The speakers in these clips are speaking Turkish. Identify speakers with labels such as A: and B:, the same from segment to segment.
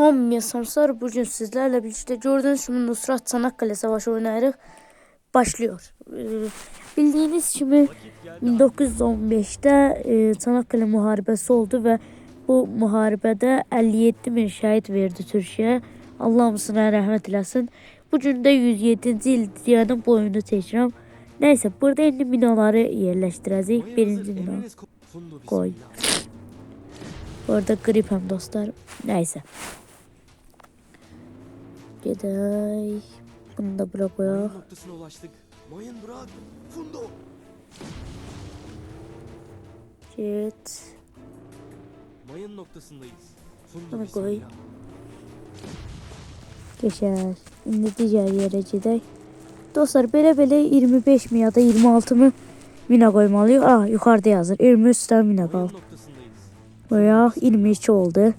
A: Hamıya samsar bugün sizlerle birlikte gördüğünüz gibi Nusrat Çanakkale Savaşı oynayarıq. Başlıyor. Ee, Bildiğiniz gibi 1915'te e, Çanakkale Muharebesi oldu ve bu muharebede 57 bin şehit verdi Türkiye. Allah hamısına rahmet eləsin. Bugün de 107. il diyanın boyunu çəkirəm. Neyse burada indi minaları yerleştirəcəyik. Birinci mina. Koy. Bu arada grip hem dostlar. Neyse. Giday. Bunu da bura koyaq.
B: noktasına ulaştık. Mayın bırak. Fundo.
A: Git.
B: Mayın noktasındayız. Fundo
A: Bunu koy. Geçer. İndi digər yerə gedək. Dostlar belə belə 25 mi ya da 26 mı mina koymalıyıq. Ah yukarıda yazır. 23 tane mina
B: noktasındayız.
A: Koyaq 22 oldu.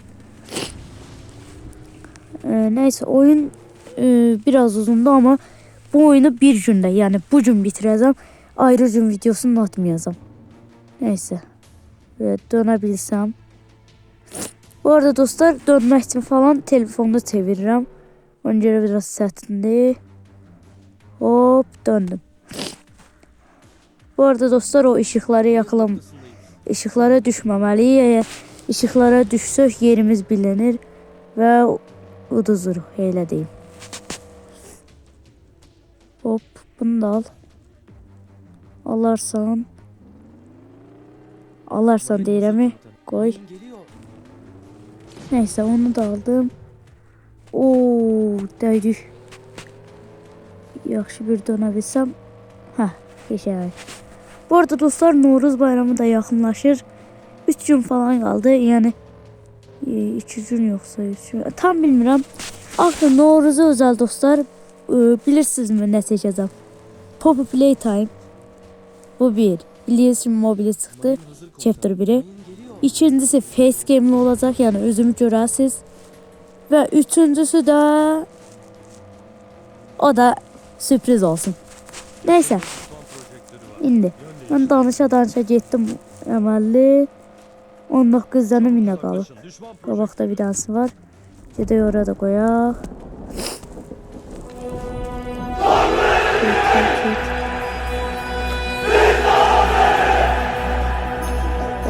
A: Ee, neyse oyun e, biraz uzundu ama bu oyunu bir günde yani bu gün bitireceğim. Ayrı gün videosunu atmayacağım. Neyse. Evet dönebilsem. Bu arada dostlar dönmek için falan telefonda çeviririm. Ona göre biraz sərtindi. Hop döndüm. Bu arada dostlar o ışıkları
B: Noktasındayız.
A: Işıklara düşməməliyik. Əgər ışıklara düşsək yerimiz bilinir və uduzuruq, elə deyim. Hop, bunu da al. Alarsan. Alarsan.
B: Mayın geliyor.
A: Neyse onu da aldım. Oo, dəydik. Yaxşı bir dönə bilsəm. Hə, keçək. Bu arada dostlar Novruz bayramı da yaxınlaşır. 3 gün falan qaldı. Yəni 2 gün yoxsa 3 gün. Tam bilmirəm. Axı Novruza özəl dostlar, e, bilirsinizmi nə çəkəcəm? Poppy Playtime. Bu bir.
B: Mayın hazır komutanım.
A: Chapter 1'i.
B: Mayın geliyor.
A: İkincisi facecam'li olacak yani özümü görəsiz. Ve üçüncüsü de o da sürpriz olsun. Neyse indi. Ben danışa danışa getdim əməlli. 19 dənə minə qalıb. Qabaqda bir dansı var. Qoyaq. Get, get, get.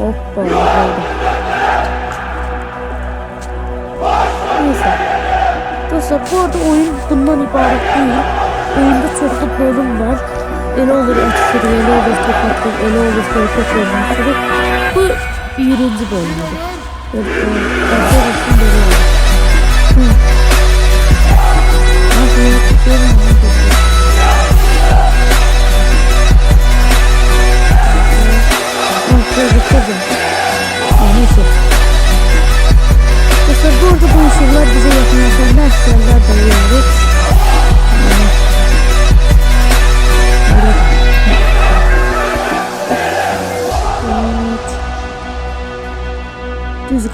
A: Hoppa. Neyse. Dostlar bu arada oyun bundan ibaret değil. Oyunda çoklu bölüm var. Ele olur etişir, ele olur topatır, ele olur olmak Bu birinci bölümü. Böyle, e, arkadaşım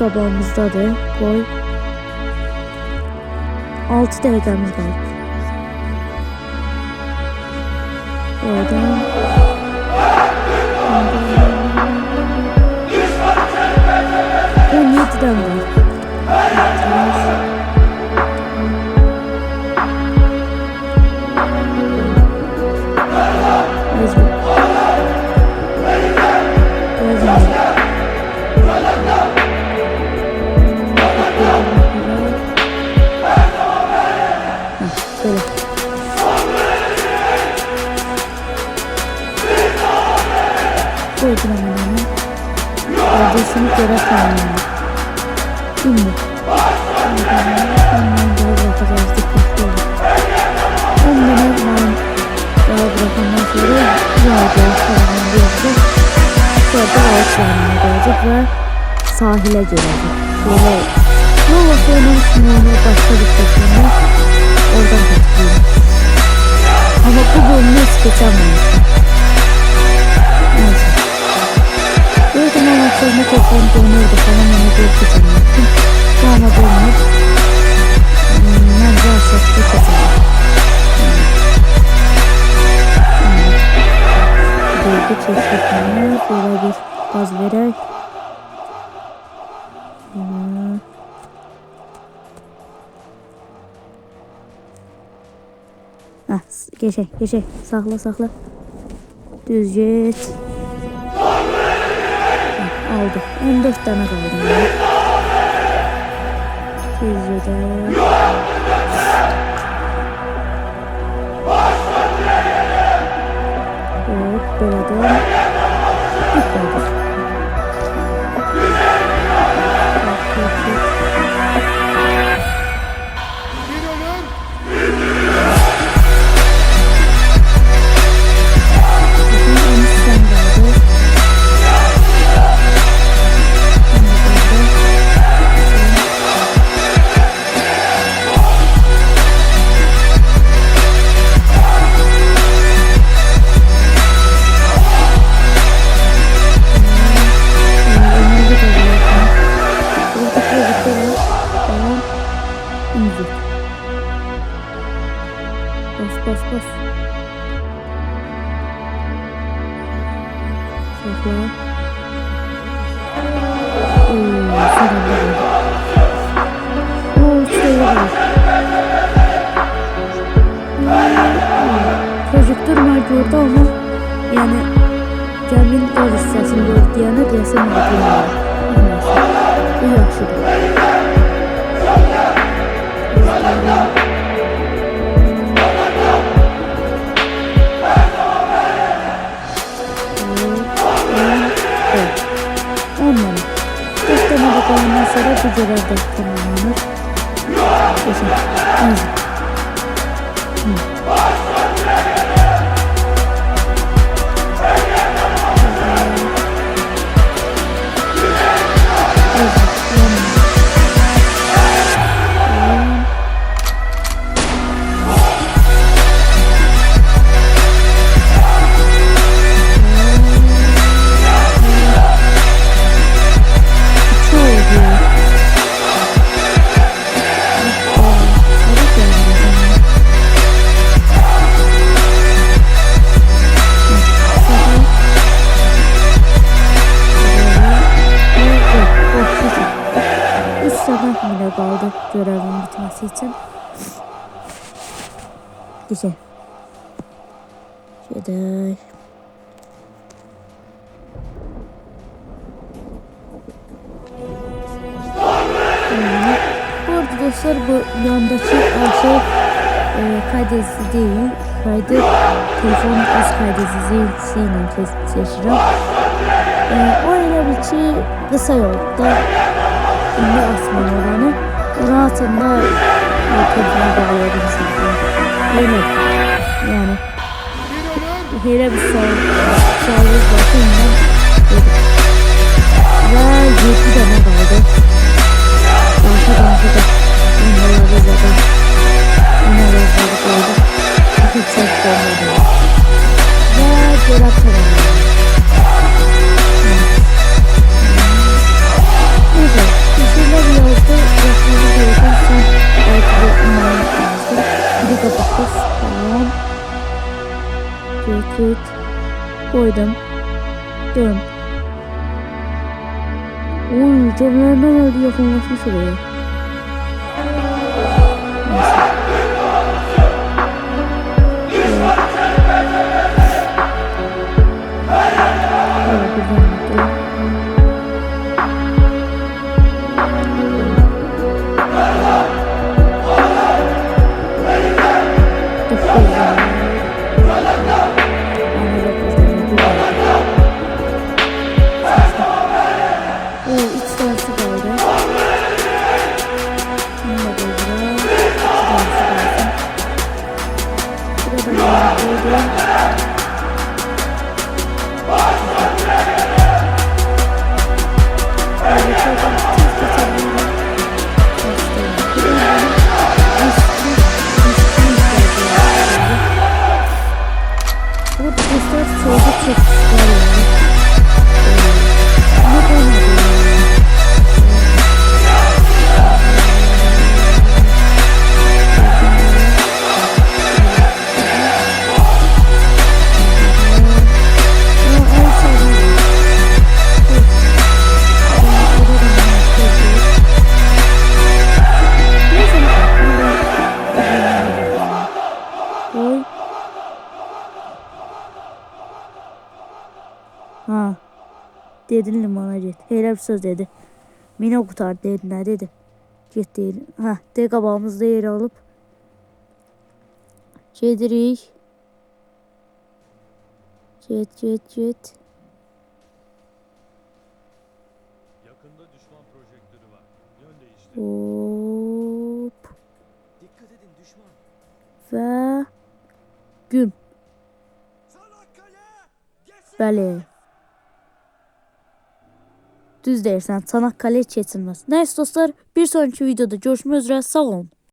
A: Düz kabağımızdadır. Koy. 6 dakikamız kaldı. Oradan. On yediden var. Koydum hemen onu. Adresini göre tamamlandı. Şimdi. Hemen daha bakacağız dikkatli. Onları ben daha bırakandan sonra yağacağız falan diyordu. Sonra da ağaçlarına gelecek ve sahile gelecek. Böyle ne olursa oynamışsın onu başka bir şekilde oradan katılıyorum. Ama bu bölümü hiç geçememiştim. Neyse. Bir zaman akşamda telefon dönüyordu falan ona bir geçememiştim. Sonra dönüp bence aşağıda geçemedim. Duygu keşfetmeye Heh, s- geçek geçek. Sakla sakla. Düz git. Aldı. 14 tane kaldı. Düz gidelim. Hop böyle de. Bas bas bas. Sakla. Oo, geldi. Oo, bak. Çocuk durma gördü ama yani Cemil öz hissəsini gördü deyəndə deyəsən bilmirəm. Nəysə. Bu yaxşıdır. Sonra bu görev de tamamlanır. Güzel. Evet. Kaldı görevin bitmesi için. Güzel. Şöyle. Bu dostlar bu yandaki şey e, kaydedici değil. Kaydı telefonun öz kaydedicisiyle kes- seçeceğim. E, o elə bil ki qısa yolda indi asmalı. Oranı atanda e, telefonu bağlayabilirsin. Öyle. Yani Hele bir sağ sağlık bakımından dedik. Ve 7 tane kaldı. Dansa dansa da onlara zaten onlara zaten koydu. Hiç ses olmadı. Ve görev tamamlandı. Koydum. Dön. Oy camlardan öyle yakınlaşmış oraya. Dedin limana get. Elə bir söz dedi. Mina qutar dedi. Nə dedi? Get deyil. Hə, de qabağımızda yer alıb. Gedirik. Get, get, get.
C: Yakında düşman projektörü var. Yön değiştir.
A: Hop.
B: Dikkat edin düşman.
A: Və gün. Bəli. Düz deyirsən, Çanakkale keçilməz. Nəysə dostlar, bir sonraki videoda görüşmək üzrə sağ olun.